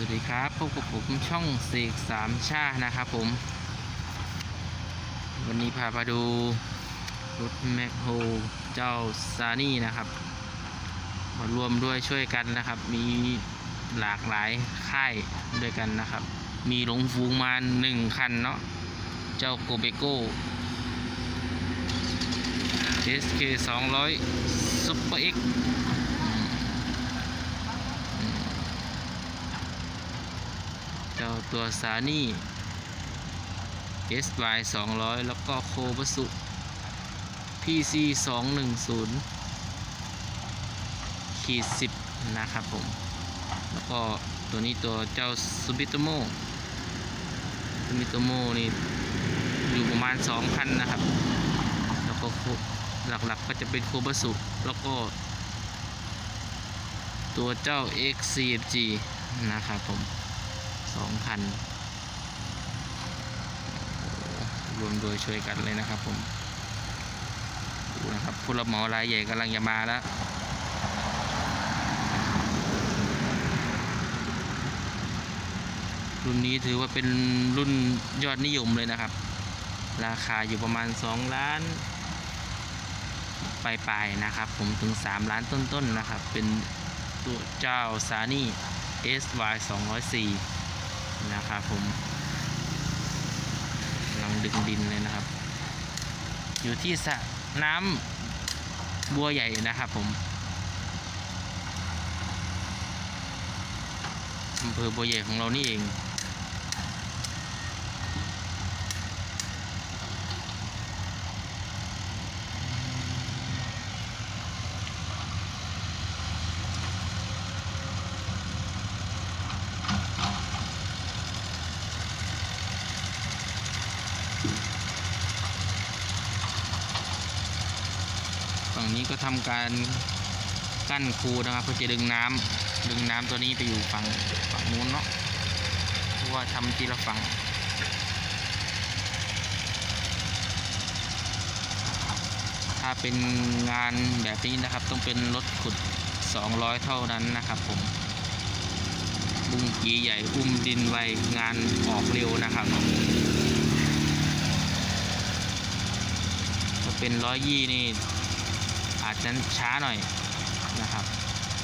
สวัสดีครับพบกับผมช่องเสกสามชานะครับผม วันนี้พามาดูรถแมคโฮเจ้าซานี่นะครับ มารวมด้วยช่วยกันนะครับ มีหลากหลายค่ายด้วยกันนะครับ มีหลงฟูงมาหนึ่งคันเนาะเจ้าโกเบโก้ SK 200 Super X เจ้าตัวซานี่ SY 200 แล้วก็โคบสุ PC 210ขีด10 นะครับผม แล้วก็ตัวนี้ตัวเจ้าซูบิโตโมซูบิโตโมนี่อยู่ประมาณ 2,000 นะครับ แล้วก็หลักๆก็จะเป็นโคบสุ แล้วก็ตัวเจ้า XCFG นะครับผม สองพันรวมโดยช่วยกันเลยนะครับผมดูนะครับผู้รับเหมารายใหญ่กำลังจะมาแล้วรุ่นนี้ถือว่าเป็นรุ่นยอดนิยมเลยนะครับ ราคาอยู่ประมาณ 2 ล้านปลายๆนะครับ ผมถึง 3 ล้านต้นๆนะครับ เป็นตัวเจ้าซานี่ SY 204 นะครับผมกำลังดึงดินเลยนะครับ อยู่ที่สระน้ำบัวใหญ่นะครับผมอำเภอบัวใหญ่ของเรานี่เอง ฝั่งนี้ก็ทำการกั้นคูนะครับ เพื่อจะดึงน้ำดึงน้ำตัวนี้ไปอยู่ฝั่งฝั่งนู้นเนาะเพราะว่าทำทีละฝั่งถ้าเป็นงานแบบนี้นะครับ ต้องเป็นรถขุด 200 เท่านั้นนะครับผมบุ้งกีใหญ่อุ้มดินไวงานออกเร็วนะครับ ถ้า เป็นร้อยยี่นี่อาจจะช้าหน่อยนะครับ